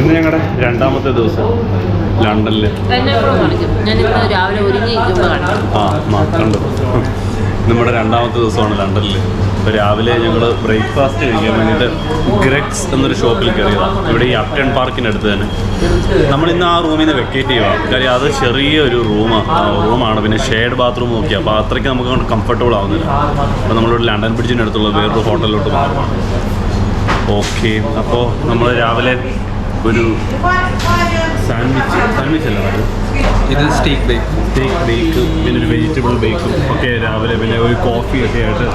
ഇന്ന് ഞങ്ങളുടെ രണ്ടാമത്തെ ദിവസം ലണ്ടനിൽ. രാവിലെ ഒരുങ്ങി ആ കണ്ടു നമ്മുടെ രണ്ടാമത്തെ ദിവസമാണ് ലണ്ടനിൽ ഇപ്പോൾ രാവിലെ ഞങ്ങൾ ബ്രേക്ക്ഫാസ്റ്റ് കഴിക്കാൻ വേണ്ടിയിട്ട് ഗ്രെക്സ് എന്നൊരു ഷോപ്പിൽ കയറിയതാണ് ഇവിടെ ഈ അപ്റ്റൺ പാർക്കിനടുത്ത് തന്നെ. നമ്മൾ ഇന്ന് ആ റൂമിൽ നിന്ന് വെക്കേറ്റ് ചെയ്യുക കാര്യം അത് ചെറിയൊരു റൂമാണ് റൂമാണ്. പിന്നെ ഷെയർഡ് ബാത്റൂം നോക്കിയാൽ അപ്പോൾ അത്രയ്ക്ക് നമുക്ക് കംഫർട്ടബിൾ ആവുന്നില്ല. അപ്പോൾ നമ്മളൊരു ലണ്ടൻ ബ്രിഡ്ജിന്റെ അടുത്തുള്ള വേറൊരു ഹോട്ടലിലോട്ട് മാറുവാണ് ഓക്കെ. അപ്പോൾ നമ്മൾ രാവിലെ ഒരു സാൻഡ്വിച്ച് സാൻഡ്വിച്ച് അല്ല അത്? ഇത് സ്റ്റേക്ക് ബേക്ക് സ്റ്റേക്ക് ബേക്ക് പിന്നെ ഒരു വെജിറ്റബിൾ ബേക്കും ഒക്കെ രാവിലെ പിന്നെ ഒരു കോഫി ഒക്കെ ആയിട്ട്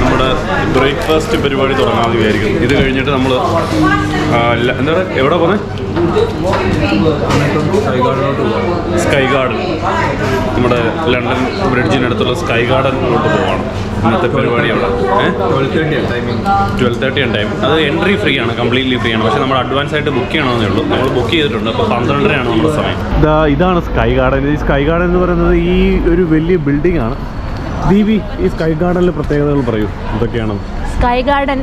നമ്മുടെ ബ്രേക്ക്ഫാസ്റ്റ് പരിപാടി തുടങ്ങാമെന്ന് വിചാരിക്കുന്നു. ഇത് കഴിഞ്ഞിട്ട് നമ്മൾ എന്താ പറയുക എവിടെ പോകുന്നത് സ്കൈ ഗാർഡൻ നമ്മുടെ ലണ്ടൻ ബ്രിഡ്ജിനടുത്തുള്ള സ്കൈ ഗാർഡനിലോട്ട് പോവാണ്. ഇന്നത്തെ പരിപാടി അവിടെ ട്വൽവ് തേർട്ടി ടൈമിംഗ് ആണ് ടൈം അത് എൻട്രി ഫ്രീ ആണ് കംപ്ലീറ്റ്ലി ഫ്രീ ആണ്. പക്ഷേ നമ്മൾ അഡ്വാൻസ് ആയിട്ട് ബുക്ക് ചെയ്യണമെന്നേ ഉള്ളൂ. നമ്മൾ ബുക്ക് ചെയ്തിട്ടുണ്ട്. അപ്പോൾ പന്ത്രണ്ടരയാണ് നമ്മുടെ സമയം. ഇതാ ഇതാണ് സ്കൈ ഗാർഡൻ ഈ സ്കൈ ഗാർഡൻ എന്ന് പറയുന്നത് ഈ ഒരു വലിയ ബിൽഡിംഗ് ആണ്. ദീപി ഈ സ്കൈ ഗാർഡനിലെ പ്രത്യേകതകൾ പറയൂ. എന്തൊക്കെയാണ്? സ്കൈ ഗാർഡൻ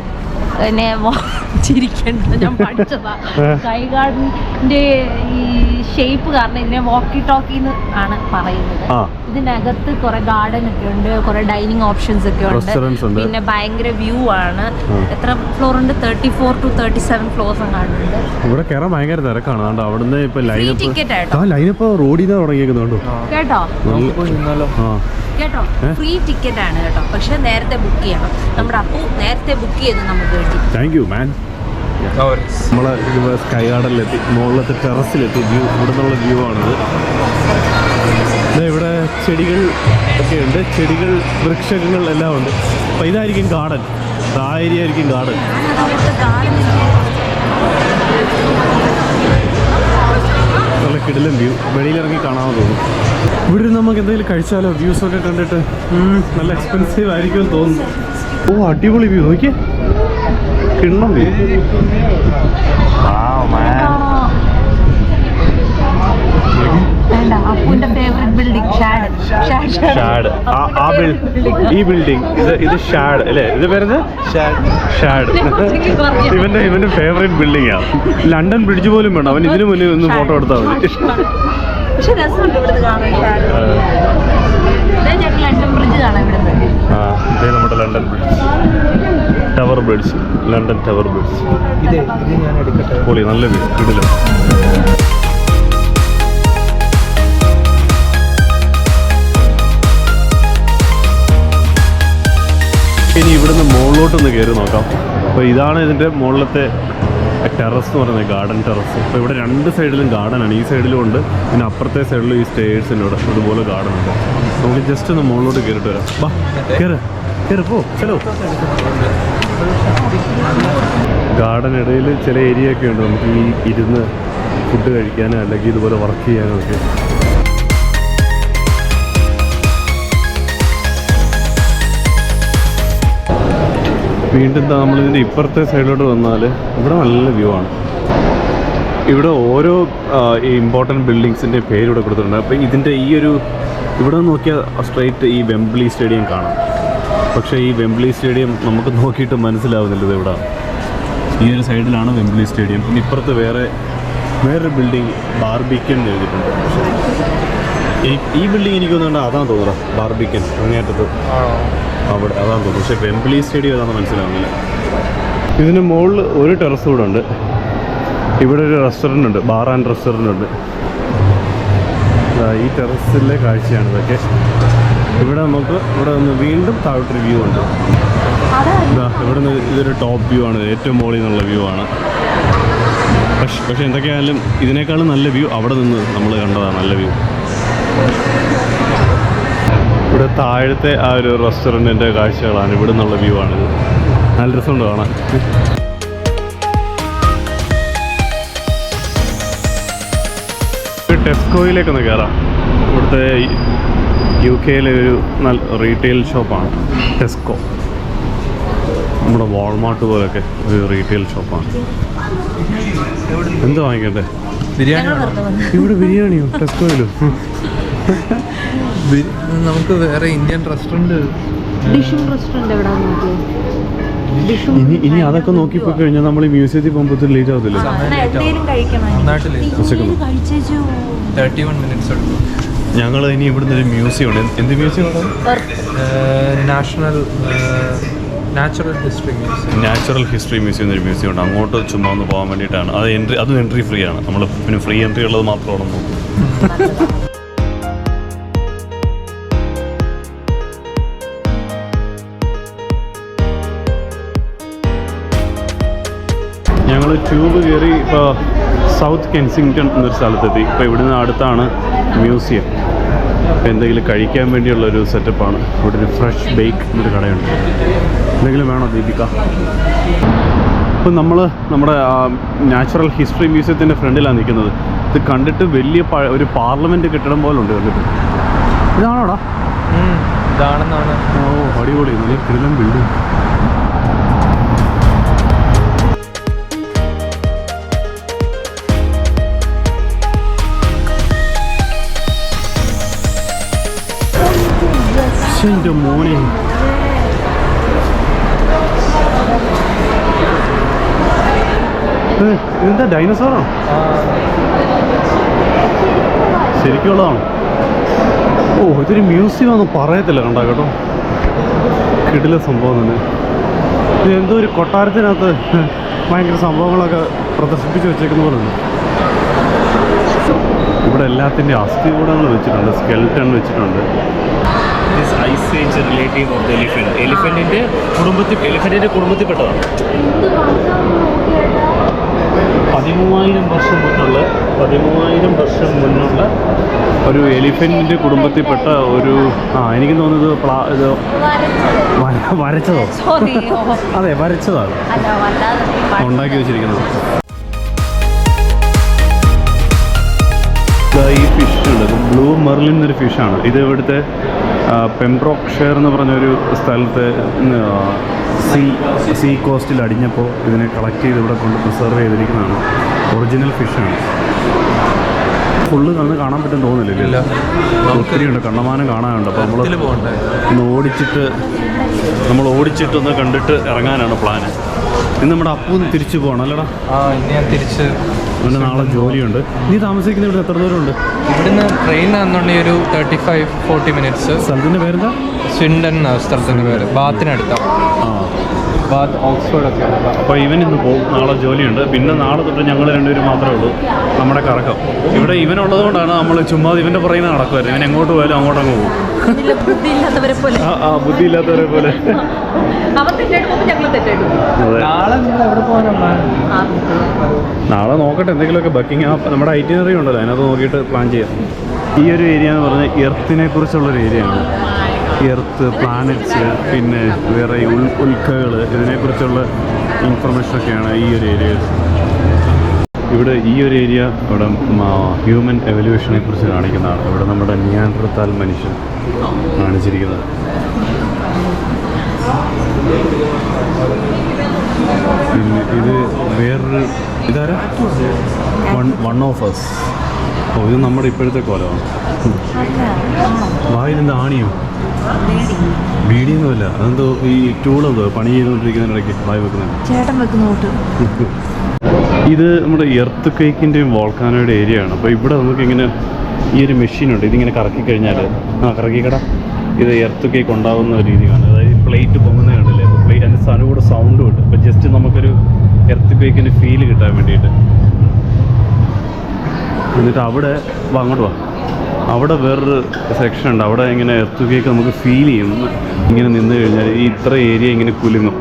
എന്നെ ചിരിക്കേണ്ടത് ഞാൻ പഠിച്ചതാ. സ്കൈ ഈ ഷേപ്പ് കാരണം ഇതിനെ വോക്കി ടോക്കി എന്ന് ആണ് പറയുന്നത്. ഇതിനകത്ത് കുറെ ഗാർഡൻ ഒക്കെ ഉണ്ട് കുറെ ഡൈനിങ് ഓപ്ഷൻസ് ഒക്കെ Restaurants ഉണ്ട്. പിന്നെ ഭയങ്കര വ്യൂ ആണ്. എത്ര ഫ്ലോർ ഉണ്ട്? Thirty four to thirty seven floors ഇവിടെ കയറാൻ ഭയങ്കര തിരക്കാണ്. അവിടുന്ന് ഇപ്പൊ ലൈനപ്പ് റോഡിൽ നിന്ന് തുടങ്ങിയേക്കുന്നുണ്ടോ കേട്ടോ? കേട്ടോ? ഫ്രീ ടിക്കറ്റ് ആണ് കേട്ടോ. പക്ഷെ നേരത്തെ ബുക്ക് ചെയ്യണം. നമ്മുടെ അപ്പു നേരത്തെ ബുക്ക് ചെയ്ത് നമുക്ക് വേണ്ടി താങ്ക് യു മാൻ നമ്മൾ സ്കൈ ഗാർഡനിലെത്തി മുകളിലത്തെ ടെറസിലെത്തി വ്യൂ ഇവിടെ നിന്നുള്ള വ്യൂ ആണിത്. ഇവിടെ ചെടികൾ ഒക്കെ ഉണ്ട് ചെടികൾ വൃക്ഷങ്ങൾ എല്ലാം ഉണ്ട്. അപ്പോൾ ഇതായിരിക്കും ഗാർഡൻ ആ ആയിരിക്കും ഗാർഡൻ നല്ല കിടിലൻ വ്യൂ വെളിയിലിറങ്ങി കാണാമെന്ന് തോന്നുന്നു. ഇവിടെ നമുക്ക് എന്തെങ്കിലും കഴിച്ചാലോ? വ്യൂസ് ഒക്കെ കണ്ടിട്ട്. നല്ല എക്സ്പെൻസീവ് ആയിരിക്കുമെന്ന് തോന്നുന്നു. ഓ അടിപൊളി വ്യൂ നോക്കിയേ. കിണ്ണം വ്യൂ വേണ്ട അപ്പുവിന്റെ ഫേവറേറ്റ് ബിൽഡിംഗ് ഷാഡ് ഷാഡ് ആ ഈ ബിൽഡിംഗ് ഇത് ഇത് ഷാഡ് അല്ലേ? ഇത് വരുന്നത് ഷാഡ് ഇവന്റെ ഇവന്റെ ഫേവറേറ്റ് ബിൽഡിംഗ് ആണ് ലണ്ടൻ ബ്രിഡ്ജ് പോലും വേണം അവൻ ഇതിനു മുന്നേ ഒന്ന് ഫോട്ടോ എടുത്താൽ മതി. ആ. ഇതേ നമ്മുടെ London bridge tower birds London tower birds ഇത് ഇത് ഞാൻ എടുക്കട്ടെ? പൊളി നല്ല വീട് കിടിലം ഇനി ഇവിടുന്ന് മുകളിലോട്ടൊന്ന് കയറി നോക്കാം. അപ്പോൾ ഇതാണ് ഇതിന്റെ മുകളിലത്തെ ടെറസ് എന്ന് പറയുന്നത് ഗാർഡൻ ടെറസ് അപ്പോൾ ഇവിടെ രണ്ട് സൈഡിലും ഗാർഡനാണ് ഈ സൈഡിലും ഉണ്ട്. പിന്നെ അപ്പുറത്തെ സൈഡിലും ഈ സ്റ്റേഴ്സിന്റെ ഇവിടെ ഇതുപോലെ ഗാർഡൻ ഉണ്ട്. നമുക്ക് ജസ്റ്റ് ഒന്ന് മുകളിലോട്ട് കയറിയിട്ട് വരാം. വാ കയറ്. കയറി പോ ചലോ ഗാർഡൻ ഇടയിൽ ചില ഏരിയ ഒക്കെ ഉണ്ട്. നമുക്ക് ഈ ഇരുന്ന് ഫുഡ് കഴിക്കാനോ അല്ലെങ്കിൽ ഇതുപോലെ വർക്ക് ചെയ്യാനോ ഒക്കെ. വീണ്ടും നമ്മളിതിന്റെ ഇപ്പുറത്തെ സൈഡിലോട്ട് വന്നാൽ ഇവിടെ നല്ല വ്യൂ ആണ്. ഇവിടെ ഓരോ ഈ ഇമ്പോർട്ടന്റ് ബിൽഡിങ്സിന്റെ പേരിവിടെ കൊടുത്തിട്ടുണ്ട്. അപ്പോൾ ഇതിന്റെ ഈ ഒരു ഇവിടെ നോക്കിയാൽ സ്ട്രൈറ്റ് ഈ വെംബ്ലി സ്റ്റേഡിയം കാണാം. പക്ഷേ ഈ വെംബ്ലി സ്റ്റേഡിയം നമുക്ക് നോക്കിയിട്ട് മനസ്സിലാവുന്നില്ല ഇവിടെ ഈ ഒരു സൈഡിലാണ് വെംബ്ലി സ്റ്റേഡിയം. പിന്നെ ഇപ്പുറത്ത് വേറെ വേറൊരു ബിൽഡിംഗ് ബാർബിക്കൻ എഴുതിയിട്ടുണ്ട്. ഈ ബിൽഡിംഗ് എനിക്ക് തോന്നുന്നുണ്ട് അതാണ് തോന്നുന്നത് ബാർബിക്കൻ അങ്ങേറ്റത്ത് അവിടെ അതാണ് തോന്നുന്നത് പക്ഷേ വെംബ്ലി സ്റ്റേഡിയം അതാണ് മനസ്സിലാവുന്നില്ല. ഇതിന് മുകളിൽ ഒരു ടെറസ് കൂടെ ഉണ്ട്. ഇവിടെ ഒരു റെസ്റ്റോറന്റ് ഉണ്ട് ബാർ ആൻഡ് റെസ്റ്റോറന്റ് ഉണ്ട്. ഈ ടെറസിലെ കാഴ്ചയാണ് ഇതൊക്കെ. ഇവിടെ നമുക്ക് ഇവിടെ നിന്ന് വീണ്ടും താഴോട്ടൊരു വ്യൂ ഉണ്ട്. ദാ ഇവിടെ നിന്ന് ഇതൊരു ടോപ്പ് വ്യൂ ആണ്. ഏറ്റവും മുകളിൽ നിന്നുള്ള വ്യൂ ആണ്. പക്ഷെ പക്ഷെ എന്തൊക്കെയായാലും ഇതിനേക്കാളും നല്ല വ്യൂ അവിടെ നിന്ന് നമ്മൾ കണ്ടതാണ് നല്ല വ്യൂ ഇവിടെ താഴത്തെ ആ ഒരു റെസ്റ്റോറന്റിന്റെ കാഴ്ചകളാണ്. ഇവിടെ നിന്നുള്ള വ്യൂ ആണിത് നല്ല രസമുണ്ട് കാണാൻ. ടെസ്കോയിലേക്കൊന്ന് കയറാം ഇവിടുത്തെ യു കെയിലെ ഒരു നല്ല റീറ്റെയിൽ ഷോപ്പാണ്. ടെസ്കോ. നമ്മുടെ വാൾമാർട്ട് പോലൊക്കെ ഒരു റീറ്റെയിൽ ഷോപ്പാണ്. എന്ത് വാങ്ങിക്കട്ടെ ബിരിയാണി ഇവിടെ ബിരിയാണിയോ? ടെസ്കോയിലോ? നമുക്ക് വേറെ ഇന്ത്യൻ റെസ്റ്റോറന്റ് ഇനി ഇനി അതൊക്കെ നോക്കിപ്പോയി കഴിഞ്ഞാൽ നമ്മൾ ഈ മ്യൂസിയത്തിൽ പോകുമ്പോൾ ലേറ്റ് ആവത്തില്ലേ? വിശക്കുന്നു. തേർട്ടി വൺ മിനിറ്റ്സ് എടുക്കും. ഞങ്ങൾ ഇനി ഇവിടുന്ന് ഒരു മ്യൂസിയം ഉണ്ട്. എന്ത്- മ്യൂസിയം ഉണ്ട് national natural history museum. Natural history museum എന്നൊരു മ്യൂസിയം ഉണ്ട്. അങ്ങോട്ട് ചുമ്മാ ഒന്ന് പോകാൻ വേണ്ടിയിട്ടാണ്. അത് എൻട്രി അതും എൻട്രി ഫ്രീ ആണ്. നമ്മൾ പിന്നെ ഫ്രീ എൻട്രി ഉള്ളത് മാത്രമാണ് നോക്കും ഞങ്ങൾ ട്യൂബ് കയറി ഇപ്പോൾ സൗത്ത് കെൻസിങ്ടൺ എന്നൊരു സ്ഥലത്തെത്തി. ഇപ്പോൾ ഇവിടുന്ന് അടുത്താണ് മ്യൂസിയം. ഇപ്പോൾ എന്തെങ്കിലും കഴിക്കാൻ വേണ്ടിയുള്ള ഒരു സെറ്റപ്പാണ്. ഇവിടെ ഒരു ഫ്രഷ് ബേക്ക് എന്നൊരു കടയുണ്ട്. എന്തെങ്കിലും വേണോ ദീപിക? ഇപ്പം നമ്മൾ നമ്മുടെ നാച്ചുറൽ ഹിസ്റ്ററി മ്യൂസിയത്തിന്റെ ഫ്രണ്ടിലാണ് നിൽക്കുന്നത്. ഇത് കണ്ടിട്ട് വലിയ ഒരു പാർലമെന്റ് കെട്ടിടം പോലെ ഉണ്ട് കണ്ടിട്ട്. ഇതാണോടാ? ഇതാണെന്നാണ്. ഓ അടിപൊളി. നല്ല കിടിലം ബിൽഡിംഗ് എന്റെ മോനെ ഇതെന്താ ഡൈനോസോറോ ശരിക്കുള്ളതാണോ? ഓ ഇതൊരു മ്യൂസിയം ഒന്നും പറയത്തില്ല കണ്ടാ കേട്ടോ. കിടില സംഭവം തന്നെ. ഇത് എന്തോ ഒരു കൊട്ടാരത്തിനകത്ത് ഭയങ്കര സംഭവങ്ങളൊക്കെ പ്രദർശിപ്പിച്ച് വെച്ചേക്കുന്ന പോലെ ഉണ്ട്. ഇവിടെ എല്ലാത്തിന്റെ അസ്ഥികൂടങ്ങൾ വെച്ചിട്ടുണ്ട് സ്കെൽട്ടൺ വെച്ചിട്ടുണ്ട്. Ice age relative of the elephant എലിഫന്റിന്റെ കുടുംബത്തിൽ എലിഫന്റിന്റെ കുടുംബത്തിൽപ്പെട്ടതാണ് പതിമൂവായിരം വർഷം മുന്നുള്ള പതിമൂവായിരം വർഷം മുന്നുള്ള ഒരു എലിഫന്റിന്റെ കുടുംബത്തിൽപ്പെട്ട ഒരു ആ എനിക്ക് തോന്നുന്നത് പ്ലാ ഇത് വര- വരച്ചതോ? അതെ വരച്ചതാണ്. ഉണ്ടാക്കി വെച്ചിരിക്കുന്നത്. ഈ ഫിഷ് ഉള്ളത്. ബ്ലൂ മെർലിൻ എന്നൊരു ഫിഷാണ് ഇത് ഇവിടുത്തെ പെംബ്രോക്ക് ഷെയർ എന്ന് പറഞ്ഞൊരു സ്ഥലത്ത് സീ സീ കോസ്റ്റിൽ അടിഞ്ഞപ്പോൾ ഇതിനെ കളക്ട് ചെയ്ത് ഇവിടെ കൊണ്ട് പ്രിസർവ് ചെയ്തിരിക്കുന്നതാണ്. ഒറിജിനൽ ഫിഷാണ് ഫുള്ള് കണ്ണ് കാണാൻ പറ്റും തോന്നുന്നില്ല ഇല്ല. ഒത്തിരി ഉണ്ട്. കണ്ണമാനം കാണാനുണ്ട്. അപ്പോൾ നമ്മൾ ഒന്ന് ഓടിച്ചിട്ട് നമ്മൾ ഓടിച്ചിട്ടൊന്ന് കണ്ടിട്ട് ഇറങ്ങാനാണ് പ്ലാന് ഇന്ന് നമ്മുടെ അപ്പൂന്ന് തിരിച്ചു പോകണം അല്ലടാ. ആ ഇനി ഞാൻ തിരിച്ച് അവന് നാളെ ജോലിയുണ്ട്. നീ താമസിക്കുന്ന ഇവിടെ എത്ര ദൂരമുണ്ട്? ഇവിടുന്ന് ട്രെയിൻ ആണെന്നുണ്ടെങ്കിൽ ഒരു തേർട്ടി ഫൈവ് ഫോർട്ടി മിനിറ്റ്സ് സ്ഥലത്തിന്റെ പേരെന്താ സ്വിൻഡൻ സ്ഥലത്തിന്റെ പേര്. ബാത്തിനടുത്താണ് ആ ബാത്ത് ഓക്സ്ഫോർഡ് ഒക്കെ അപ്പോൾ ഇവൻ ഇന്ന് പോകും നാളെ ജോലിയുണ്ട്. പിന്നെ നാളെ തൊട്ട് ഞങ്ങൾ രണ്ടുപേരും മാത്രമേ ഉള്ളൂ. നമ്മുടെ കറക്കം. ഇവിടെ ഇവനുള്ളത് ഉള്ളതുകൊണ്ടാണ് നമ്മൾ ചുമ്മാ ഇവന്റെ പുറകെ നടക്കുമായിരുന്നു ഇവൻ എങ്ങോട്ട് പോയാലും അങ്ങോട്ടങ്ങ് പോകും. ബുദ്ധിയില്ലാത്തവരെ പോലെ. ആ ബുദ്ധിയില്ലാത്തവരെ പോലെ. നാളെ നിങ്ങൾ പോകാനാണ് നാളെ നോക്കട്ടെ എന്തെങ്കിലുമൊക്കെ ബക്കിങ് ആ നമ്മുടെ ഐറ്റിനറി ഉണ്ടല്ലോ അതിനകത്ത് നോക്കിയിട്ട് പ്ലാൻ ചെയ്യാം. ഈ ഒരു ഏരിയ എന്ന് പറഞ്ഞാൽ എർത്തിനെ കുറിച്ചുള്ളൊരു ഏരിയയാണ് എർത്ത് പ്ലാനറ്റ്സ് പിന്നെ വേറെ ഉൾ ഉൽക്കകൾ ഇതിനെക്കുറിച്ചുള്ള ഇൻഫർമേഷനൊക്കെയാണ് ഈ ഒരു ഏരിയ ഇവിടെ ഈ ഒരു ഏരിയ ഇവിടെ ഹ്യൂമൻ എവല്യൂഷനെ കുറിച്ച് കാണിക്കുന്നതാണ്. ഇവിടെ നമ്മുടെ നിയാൻഡ്രത്താൽ മനുഷ്യൻ കാണിച്ചിരിക്കുന്നത്. പിന്നെ ഇത് വേറൊരു ഇതാരാ? വൺ വൺ ഓഫ് അസ് ഓ ഇത് നമ്മുടെ ഇപ്പോഴത്തെ കോലമാണ്. വായിലെന്താ ആണിയോ? ബീഡിയൊന്നുമല്ല. അതെന്തോ ഈ ടൂൾ എന്തോ പണി ചെയ്തുകൊണ്ടിരിക്കുന്നതിനിടയ്ക്ക് വായി വെക്കുന്നത് ചേട്ടൻ വെക്കുന്ന കൂട്ട് ഇത് നമ്മുടെ എർത്ത് കേക്കിന്റെയും വോൾക്കാനോയുടെ ഏരിയ ആണ്. അപ്പോൾ ഇവിടെ നമുക്ക് ഇങ്ങനെ ഈ ഒരു മെഷീനുണ്ട് ഇതിങ്ങനെ കറക്കി കഴിഞ്ഞാൽ ആ കറക്കിക്കട. ഇത് എർത്ത് കേക്ക് ഉണ്ടാകുന്ന ഒരു രീതിയാണ്. അതായത് പ്ലേറ്റ് പൊങ്ങുന്നത് കണ്ടില്ലേ? അപ്പോൾ പ്ലേറ്റ് അതിന്റെ സ്ഥലം കൂടെ സൗണ്ടും ഉണ്ട്. അപ്പോൾ ജസ്റ്റ് നമുക്കൊരു എർത്ത് കേക്കിന്റെ ഫീൽ കിട്ടാൻ വേണ്ടിയിട്ട്. എന്നിട്ട് അവിടെ അങ്ങോട്ട് വാ. അവിടെ വേറൊരു സെക്ഷൻ ഉണ്ട്. അവിടെ ഇങ്ങനെ എർത്ത് കേക്ക് നമുക്ക് ഫീൽ ചെയ്യും. ഇങ്ങനെ നിന്ന് കഴിഞ്ഞാൽ ഈ ഇത്ര ഏരിയ ഇങ്ങനെ കുലുങ്ങും.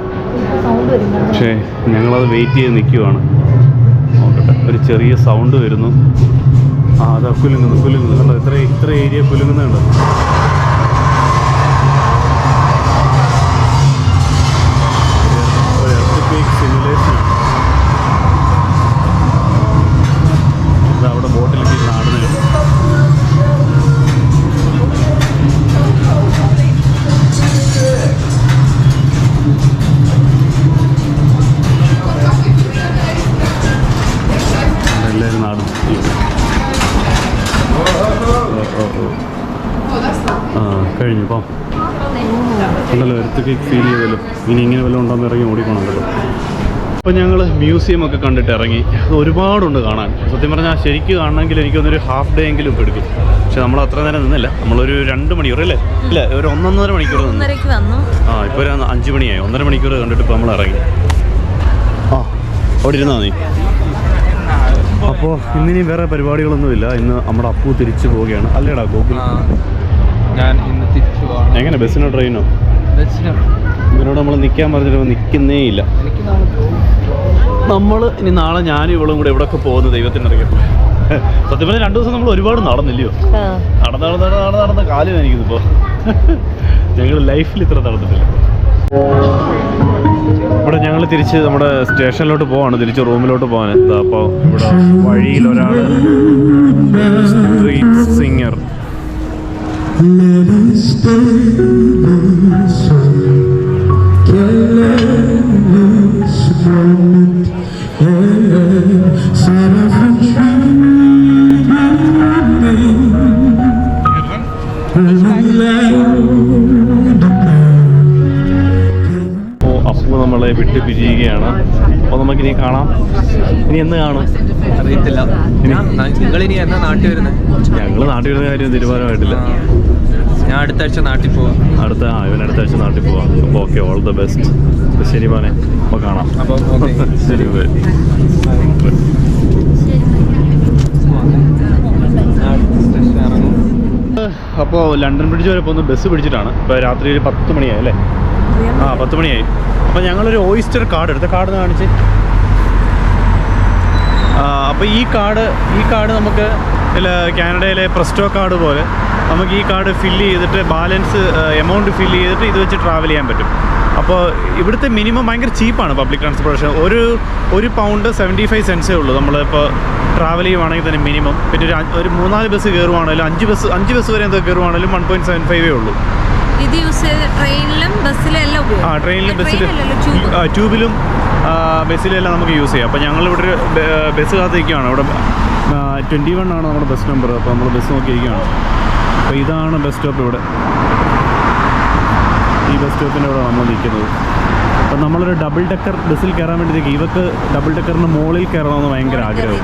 പക്ഷേ ഞങ്ങളത് വെയിറ്റ് ചെയ്ത് നിൽക്കുവാണ് നോക്കട്ടെ. ഒരു ചെറിയ സൗണ്ട് വരുന്നു. ആ അതാ കുലുങ്ങുന്നു കുലുങ്ങുന്നു. കണ്ടോ? ഇത്ര ഇത്ര ഏരിയ കുലുങ്ങുന്നുണ്ട്. ഓ, ഓ, ഓ. ആ കഴിഞ്ഞു ഇപ്പം ഉണ്ടല്ലോ എർത്ത് ഫീൽ ചെയ്തല്ലോ. ഇനി ഇങ്ങനെ വല്ലതും ഉണ്ടോന്ന് ഇറങ്ങി ഓടിക്കണമല്ലോ അപ്പം അപ്പോൾ ഞങ്ങൾ മ്യൂസിയം ഒക്കെ കണ്ടിട്ട് ഇറങ്ങി. അത് ഒരുപാടുണ്ട് കാണാൻ. സത്യം പറഞ്ഞാൽ ശരിക്കും കാണണമെങ്കിൽ എനിക്കൊന്നൊരു ഹാഫ് ഡേ എങ്കിലും എടുക്കും. പക്ഷെ നമ്മൾ അത്ര നേരം നിന്നില്ല. നമ്മളൊരു രണ്ട് മണിക്കൂർ അല്ലേ? ഇല്ല ഒരു ഒന്നൊന്നര മണിക്കൂർ നിന്ന്. ആ ഇപ്പോൾ ഒരു അഞ്ച് മണിയായി. ഒന്നര മണിക്കൂർ കണ്ടിട്ട് ഇപ്പോൾ നമ്മൾ ഇറങ്ങി. ആ അവിടെ ഇരുന്നാ നീ? അപ്പോൾ ഇന്നിനി വേറെ പരിപാടികളൊന്നുമില്ല. ഇന്ന് നമ്മുടെ അപ്പു തിരിച്ചു പോവുകയാണ്. അല്ലേടാ ഗോകുൽ? എങ്ങനെ ബസ്സിനോ ട്രെയിനോ? ഇവരോട് നമ്മൾ നിൽക്കാൻ പറഞ്ഞിട്ട് നിൽക്കുന്നേ ഇല്ല. എനിക്ക് നാളെ പോകും. നമ്മൾ ഇനി നാളെ ഞാനും ഇവളും കൂടെ എവിടെയൊക്കെ പോകുന്നു ദൈവത്തിനറിയാം സത്യം പറഞ്ഞാൽ രണ്ടു ദിവസം നമ്മൾ ഒരുപാട് നടന്നില്ലയോ? നടന്ന് നടന്ന് നടന്ന് നടന്ന് നടന്ന് കാലം വേനിക്കുന്നു ഇപ്പോൾ ഞങ്ങൾ ലൈഫിൽ ഇത്ര നടന്നിട്ടില്ല. ഇവിടെ ഞങ്ങൾ തിരിച്ച് നമ്മുടെ സ്റ്റേഷനിലോട്ട് പോവാണ്. തിരിച്ച് റൂമിലോട്ട് പോകാൻ എന്താ അപ്പോൾ ഇവിടെ വഴിയിൽ ഒരാൾ സ്ട്രീറ്റ് സിംഗർ. അപ്പോൾ അപ്പു നമ്മളെ വിട്ട് പിരിയുകയാണ് അപ്പോൾ നമുക്കിനി കാണാം ഇനി എന്ന് കാണും അറിയത്തില്ല. നിങ്ങൾ ഇനി എന്നാ നാട്ടിൽ വരുന്നത് ഞങ്ങൾ നാട്ടിൽ വരുന്ന കാര്യം തീരുമാനമായിട്ടില്ല. ഞാൻ അടുത്ത ആഴ്ച നാട്ടിൽ പോവാം. അടുത്ത ആ ഇവൻ അടുത്ത ആഴ്ച നാട്ടിൽ പോവാം. അപ്പോൾ ഓക്കെ ഓൾ ദ ബെസ്റ്റ് ശരി മോനെ അപ്പോൾ കാണാം. ശരി. അപ്പോൾ ലണ്ടൻ ബ്രിഡ്ജ് വരെ പോകുന്ന ബസ് പിടിച്ചിട്ടാണ്. ഇപ്പോൾ രാത്രി ഒരു പത്ത് മണിയായി അല്ലേ? ആ പത്ത് മണിയായി. അപ്പോൾ ഞങ്ങളൊരു ഓയിസ്റ്റർ കാർഡ് എടുത്ത. കാർഡ് കാണിച്ച്. അപ്പോൾ ഈ കാർഡ് ഈ കാർഡ് നമുക്ക് കാനഡയിലെ പ്രസ്റ്റോ കാർഡ് പോലെ നമുക്ക് ഈ കാർഡ് ഫില്ല് ചെയ്തിട്ട് ബാലൻസ് എമൗണ്ട് ഫില്ല് ചെയ്തിട്ട് ഇത് വെച്ച് ട്രാവൽ ചെയ്യാൻ പറ്റും. അപ്പോൾ ഇവിടുത്തെ മിനിമം ഭയങ്കര ചീപ്പാണ് പബ്ലിക് ട്രാൻസ്പോർട്ടേഷൻ ഒരു ഒരു പൗണ്ട് സെവന്റി ഫൈവ് സെൻസേ ഉള്ളൂ. നമ്മളിപ്പോൾ ട്രാവൽ ചെയ്യുവാണെങ്കിൽ തന്നെ മിനിമം പിന്നെ ഒരു ഒരു മൂന്നാൽ ബസ് കയറുവാണെങ്കിലും അഞ്ച് ബസ് അഞ്ച് ബസ് വരെ എന്തൊക്കെ കയറുവാണെങ്കിലും വൺ പോയിന്റ് സെവൻ ഫൈവേ ഉള്ളൂ. ഇത് യൂസ് ചെയ്ത് ട്രെയിനിലും ബസ്സിലും എല്ലാം ആ ട്രെയിനിലും ബസ്സിലും ട്യൂബിലും ബസ്സിലും എല്ലാം നമുക്ക് യൂസ് ചെയ്യാം. അപ്പോൾ ഞങ്ങളിവിടെ ഒരു ബസ് കാത്തിരിക്കുകയാണ് ഇവിടെ ട്വന്റി വൺ ആണ് നമ്മുടെ ബസ് നമ്പർ അപ്പോൾ നമ്മൾ ബസ് നോക്കിയിരിക്കുകയാണ് അപ്പോൾ ഇതാണ് ബസ് സ്റ്റോപ്പ് ഇവിടെ. ഈ ബസ് സ്റ്റോപ്പിന്റെ ഇവിടെ നമ്മൾ നിൽക്കുന്നത്. അപ്പം നമ്മളൊരു ഡബിൾ ഡെക്കർ ബസ്സിൽ കയറാൻ വേണ്ടി ഇവർക്ക് ഇവക്ക് ഡബിൾ ഡെക്കറിന് മുകളിൽ കയറണമെന്ന് ഭയങ്കര ആഗ്രഹം.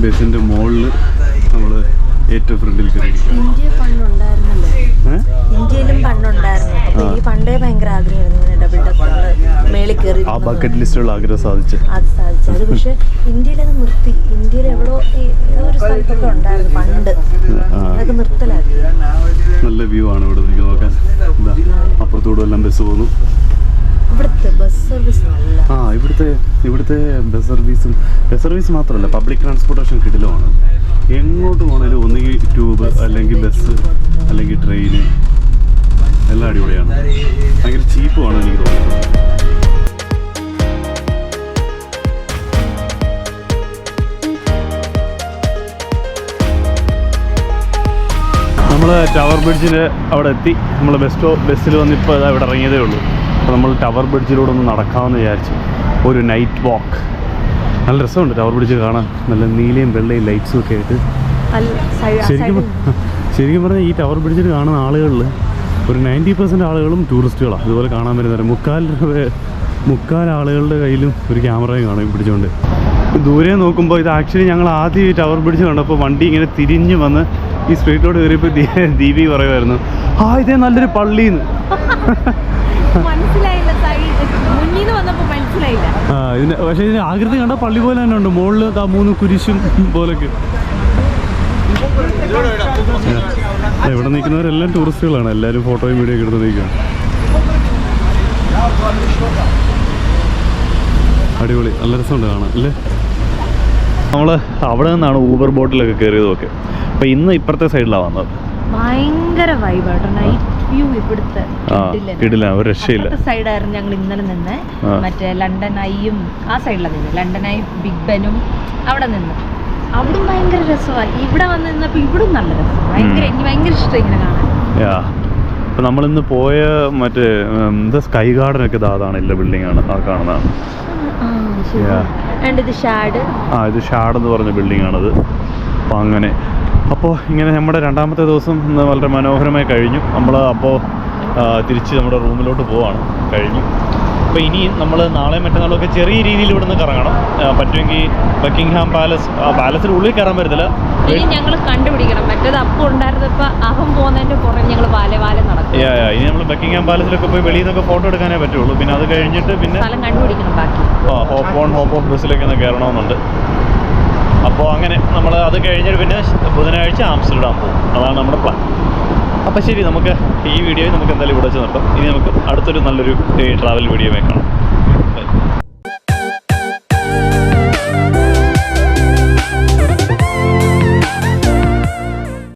ബസ്സിന്റെ മുകളിൽ നമ്മൾ ഏറ്റവും ഫ്രണ്ടിൽ ഇന്ത്യയിലും പണ്ടുണ്ടായിരുന്നു. പണ്ടേ ഭയങ്കര ആഗ്രഹമായിരുന്നു ഡബിൾ മേളിൽ കയറി ആ ബക്കറ്റ് ലിസ്റ്റുള്ള ആഗ്രഹം സാധിച്ച്. അത് സാധിച്ചു. അത് പക്ഷെ ഇന്ത്യയിൽ അത് നിർത്തി. ഇന്ത്യയിൽ എവിടോ ഒരു സ്ഥലത്തൊക്കെ ഉണ്ടായിരുന്നു പണ്ട്. ആ. അതൊക്കെ നിർത്തലാക്കി. നല്ല വ്യൂ ആണ് ഇവിടെ. നോക്കാൻ അപ്പുറത്തൂടെ എല്ലാം ബസ് പോകുന്നു ഇവിടുത്തെ ബസ് സർവീസ് നല്ല ആ ഇവിടുത്തെ ഇവിടുത്തെ ബസ് സർവീസും ബസ് സർവീസ് മാത്രമല്ല പബ്ലിക് ട്രാൻസ്പോർട്ടേഷൻ കിടിലമാണ്. എങ്ങോട്ട് പോകണേലും ഒന്നുകിൽ ട്യൂബ് അല്ലെങ്കിൽ ബസ് അല്ലെങ്കിൽ ട്രെയിന് എല്ലാം അടിപൊളിയാണ്. ഭയങ്കര ചീപ്പുമാണ് എനിക്ക് തോന്നുന്നത്. നമ്മൾ ടവർ ബ്രിഡ്ജിന്റെ അവിടെ എത്തി. നമ്മൾ ബസ് സ്റ്റോ ബസ്സിൽ വന്നിപ്പോൾ ഇവിടെ ഇറങ്ങിയതേ ഉള്ളൂ. അപ്പോൾ നമ്മൾ ടവർ ബ്രിഡ്ജിലൂടെ ഒന്ന് നടക്കാമെന്ന് വിചാരിച്ചു ഒരു നൈറ്റ് വാക്ക് നല്ല രസമുണ്ട് ടവർ ബ്രിഡ്ജ് കാണാൻ. നല്ല നീലയും വെള്ളയും ലൈറ്റ്സും ഒക്കെ ആയിട്ട്. ശരിക്കും ശരിക്കും പറഞ്ഞാൽ ഈ ടവർ ബ്രിഡ്ജിൽ കാണുന്ന ആളുകളിൽ ഒരു നയന്റി പെർസെന്റ് ആളുകളും ടൂറിസ്റ്റുകളാണ് ഇതുപോലെ കാണാൻ വരുന്നവർ മുക്കാൽ മുക്കാൽ ആളുകളുടെ കയ്യിലും ഒരു ക്യാമറയും കാണും ഈ പിടിച്ചുകൊണ്ട് ദൂരെ നോക്കുമ്പോൾ ഇത് ആക്ച്വലി ഞങ്ങൾ ആദ്യം ഈ ടവർ ബ്രിഡ്ജ് കണ്ടപ്പോൾ വണ്ടി ഇങ്ങനെ തിരിഞ്ഞ് വന്ന് ഈ സ്ട്രീറ്റിലോട്ട് കയറിയപ്പോൾ ദീപി പറയുമായിരുന്നു ആ ഇതേ നല്ലൊരു സൈഡ് മുന്നിൽ നിന്ന് വന്നപ്പോ മനസ്സിലായില്ല. ആ ഇതിന് ആകൃതി കണ്ട പള്ളി പോലെ തന്നെ ഉണ്ട്. മുകളിൽ ആ മൂന്ന് കുരിശും പോലൊക്കെ. ഇവിടെ നിൽക്കുന്നവരെല്ലാം ടൂറിസ്റ്റുകളാണ്. എല്ലാവരും ഫോട്ടോയും വീഡിയോ ഒക്കെ എടുത്ത് നിൽക്കുകയാണ്. അടിപൊളി. നല്ല രസമുണ്ട് കാണാൻ അല്ലേ? നമ്മൾ അവിടെ നിന്നാണ് ഊബർ ബോട്ടിലൊക്കെ കയറിയതൊക്കെ അപ്പോൾ ഇന്ന് ഇപ്പുറത്തെ സൈഡിലാണ് വന്നത്. ഭയങ്കര വൈബാട്ടോ നൈറ്റ് വ്യൂ ഇവിടുത്തെ ഒരു രക്ഷയില്ല. സൈഡായിരുന്നു ഞങ്ങൾ ഇന്നലെ നിന്ന്. മറ്റേ ലണ്ടൻ ഐയും ആ സൈഡിലാണ് നിന്ന്. ലണ്ടൻ ഐ ബിഗ് ബെനും അവിടെ നിന്ന്. അവിടും ഭയങ്കര രസമാണ് ഇവിടെ വന്ന് നിന്നപ്പോൾ ഇവിടും നല്ല രസം ഭയങ്കര എനിക്ക് ഭയങ്കര ഇഷ്ടം ഇങ്ങനെ കാണാൻ. അപ്പോൾ നമ്മളിന്ന് പോയ മറ്റേ എന്താ സ്കൈ ഗാർഡൻ ഒക്കെ ഇതാണ് അതാണ് ഇല്ല ബിൽഡിംഗ് ആണ്. ആ കാണുന്നതാണ്. ആ ഇത് ഷാഡ്? എന്ന് പറഞ്ഞ ബിൽഡിംഗ് ആണത്. അപ്പോൾ അങ്ങനെ അപ്പോൾ ഇങ്ങനെ നമ്മുടെ രണ്ടാമത്തെ ദിവസം ഇന്ന് വളരെ മനോഹരമായി കഴിഞ്ഞു. നമ്മൾ അപ്പോൾ തിരിച്ച് നമ്മുടെ റൂമിലോട്ട് പോവാണ്. കഴിഞ്ഞു. അപ്പോൾ ഇനി നമ്മൾ നാളെ മറ്റന്നാളൊക്കെ ചെറിയ രീതിയിൽ ഇവിടുന്ന് കറങ്ങണം. പറ്റുമെങ്കിൽ ബക്കിംഗ്ഹാം പാലസ് പാലസിന് ഉള്ളിൽ കയറാൻ പറ്റത്തില്ല. ഇനി ഞങ്ങൾ കണ്ടുപിടിക്കണം. മറ്റേത് അപ്പം ഉണ്ടായിരുന്നപ്പോൾ അവൻ പോകുന്നതിന്റെ പുറം ഞങ്ങൾ വാലെ വാലെ നടക്കും. ഇനി നമ്മൾ ബക്കിംഗ്ഹാം പാലസിലൊക്കെ പോയി വെളിയിൽ നിന്നൊക്കെ ഫോട്ടോ എടുക്കാനേ പറ്റുള്ളൂ. പിന്നെ അത് കഴിഞ്ഞിട്ട് പിന്നെ കണ്ടുപിടിക്കണം ബാക്കി. ഹോപ്പ് ഓൺ ഹോപ്പ് ഓഫ് ബസ്സിലൊക്കെ ഒന്ന് കയറണമെന്നുണ്ട്. അപ്പോൾ അങ്ങനെ നമ്മൾ അത് കഴിഞ്ഞിട്ട് പിന്നെ ബുധനാഴ്ച ആംസ്റ്റർഡാം പോകും. അതാണ് നമ്മുടെ പ്ലാൻ അപ്പോൾ ശരി നമുക്ക് ഈ വീഡിയോയിൽ നമുക്ക് എന്തായാലും ഇവിടെ വെച്ച് നിർത്താം. ഇനി നമുക്ക് അടുത്തൊരു നല്ലൊരു ട്രാവൽ വീഡിയോ കാണാം.